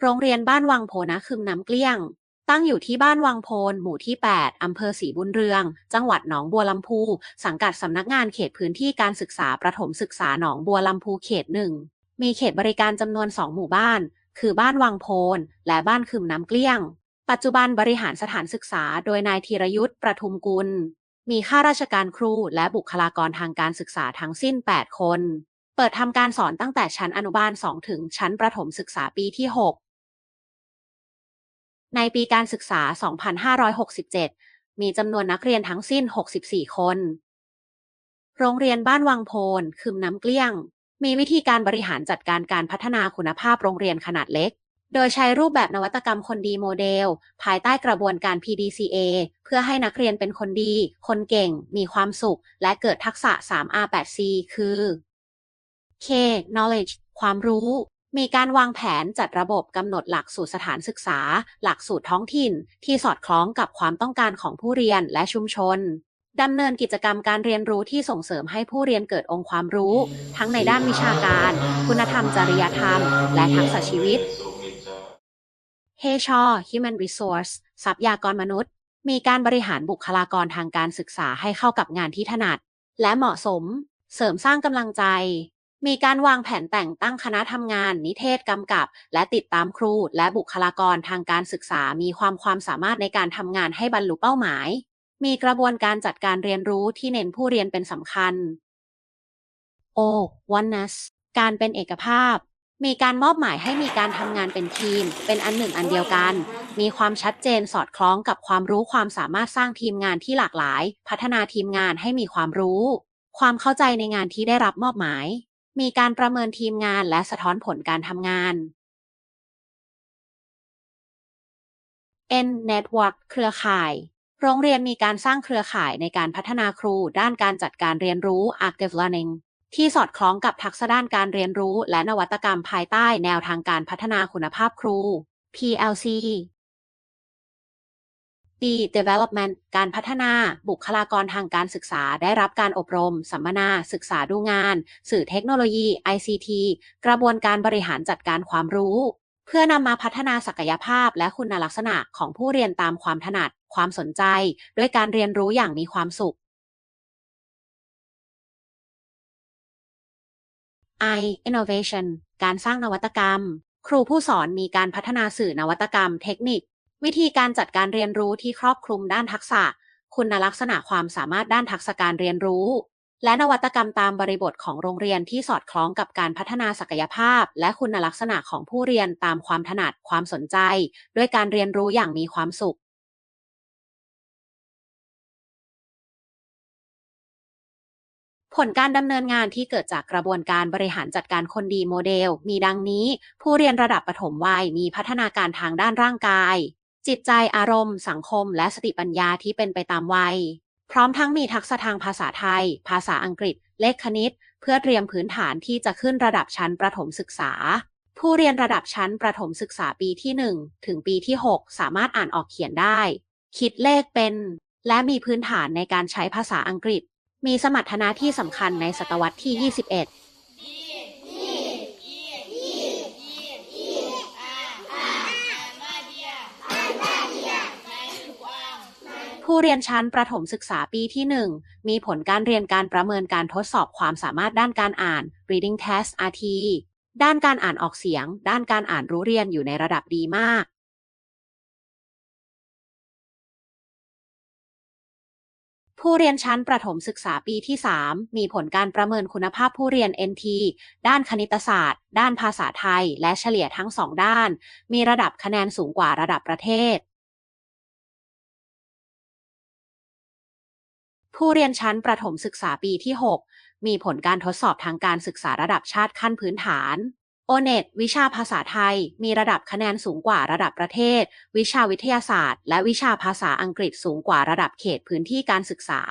โรงเรียนบ้านวังโพนะคืมน้ำเกลี้ยง ตั้งอยู่ที่บ้านวังโพน หมู่ที่ 8 อำเภอศรีบุญเรือง จังหวัดหนองบัวลำพู สังกัดสำนักงานเขตพื้นที่การศึกษาประถมศึกษาหนองบัวลำพูเขตหนึ่ง มีเขตบริการจำนวน 2 หมู่บ้าน คือบ้านวังโพน และบ้านคืมน้ำเกลี้ยง ปัจจุบันบริหารสถานศึกษา โดยนายธีรยุทธ์ประทุมกุล มีข้าราชการครูและบุคลากรทางการศึกษาทั้งสิ้น 8 คน เปิดทำการสอนตั้งแต่ชั้นอนุบาล 2 ถึงชั้นประถมศึกษาปีที่ 6 ในปีการศึกษา 2567 มีจำนวนนักเรียนทั้งสิ้น 64 คน โรงเรียนบ้านวังโพนคืมน้ำเกลี้ยง มีวิธีการบริหารจัดการการพัฒนาคุณภาพโรงเรียนขนาดเล็ก โดยใช้รูปแบบนวัตกรรมคนดีโมเดล ภายใต้กระบวนการ PDCA เพื่อให้นักเรียนเป็นคนดี คนเก่ง มีความสุข และเกิดทักษะ 3R8C คือ K knowledge ความรู้ มีการวางแผนจัดระบบกำหนดหลักสูตรสถานศึกษา หลักสูตรท้องถิ่น ที่สอดคล้องกับความต้องการของผู้เรียนและชุมชนดำเนินกิจกรรมการเรียนรู้ที่ส่งเสริมให้ผู้เรียนเกิดองค์ความรู้ ทั้งในด้านวิชาการ คุณธรรมจริยธรรม และทักษะชีวิตเฮชอ Human Resource ทรัพยากรมนุษย์ มีการบริหารบุคลากรทางการศึกษาให้เข้ากับงานที่ถนัด และเหมาะสม เสริมสร้างกำลังใจ มีการวางแผนแต่งตั้งคณะทำงาน นิเทศกำกับ และติดตามครู และบุคลากรทางการศึกษามีความความสามารถในการทำงานให้บรรลุเป้าหมาย มีกระบวนการจัดการเรียนรู้ที่เน้นผู้เรียนเป็นสำคัญ O oneness การเป็นเอกภาพ มีการมอบหมายให้มีการทำงานเป็นทีม เป็นอันหนึ่งอันเดียวกัน มีความชัดเจนสอดคล้องกับความรู้ความสามารถสร้างทีมงานที่หลากหลาย พัฒนาทีมงานให้มีความรู้ ความเข้าใจในงานที่ได้รับมอบหมาย มีการประเมินทีมงานและสะท้อนผลการทำงาน N Network เครือข่าย โรงเรียนมีการสร้างเครือข่ายในการพัฒนาครูด้านการจัดการเรียนรู้ Active Learning ที่สอดคล้องกับทักษะด้านการเรียนรู้และนวัตกรรมภายใต้แนวทางการพัฒนาคุณภาพครู PLC D Development การพัฒนาบุคลากรทางการศึกษาได้รับการอบรม สัมมนา ศึกษาดูงาน สื่อเทคโนโลยี ICT กระบวนการบริหารจัดการความรู้ เพื่อนำมาพัฒนาศักยภาพและคุณลักษณะของผู้เรียนตามความถนัด ความสนใจ ด้วยการเรียนรู้อย่างมีความสุข I Innovation การสร้างนวัตกรรม ครูผู้สอนมีการพัฒนาสื่อนวัตกรรม เทคนิค วิธีการจัดการเรียนรู้ที่ครอบคลุมด้านทักษะ คุณลักษณะความสามารถด้านทักษะการเรียนรู้ และนวัตกรรมตามบริบทของโรงเรียนที่สอดคล้องกับการพัฒนาศักยภาพ และคุณลักษณะของผู้เรียนตามความถนัดความสนใจ ด้วยการเรียนรู้อย่างมีความสุขผลการดำเนินงานที่เกิดจากกระบวนการบริหารจัดการคนดีโมเดล มีดังนี้ ผู้เรียนระดับปฐมวัยมีพัฒนาการทางด้านร่างกาย จิตใจอารมณ์ สังคม และสติปัญญาที่เป็นไปตามวัย พร้อมทั้งมีทักษะทางภาษาไทย ภาษาอังกฤษ เลขคณิต เพื่อเตรียมพื้นฐานที่จะขึ้นระดับชั้นประถมศึกษา ผู้เรียนระดับชั้นประถมศึกษาปีที่ 1 ถึงปีที่ 6 สามารถอ่านออกเขียนได้ คิดเลขเป็น และมีพื้นฐานในการใช้ภาษาอังกฤษ มีสมรรถนะที่สำคัญในศตวรรษที่ 21 ผู้เรียนชั้นประถมศึกษาปีที่ 1 มีผลการเรียนการประเมินการทดสอบความสามารถด้านการอ่าน reading test RT ด้านการอ่านออกเสียง ด้านการอ่านรู้เรียนอยู่ในระดับดีมากผู้เรียนชั้นประถมศึกษาปีที่ 3 มีผลการประเมินคุณภาพผู้เรียน NT ด้านคณิตศาสตร์ ด้านภาษาไทย และเฉลี่ยทั้งสองด้าน มีระดับคะแนนสูงกว่าระดับประเทศ ผู้เรียนชั้นประถมศึกษาปีที่ 6 มีผลการทดสอบทางการศึกษาระดับชาติขั้นพื้นฐานโอเน็ตวิชาภาษาไทย มีระดับคะแนนสูงกว่าระดับประเทศ วิชาวิทยาศาสตร์ และวิชาภาษาอังกฤษสูงกว่าระดับเขตพื้นที่การศึกษา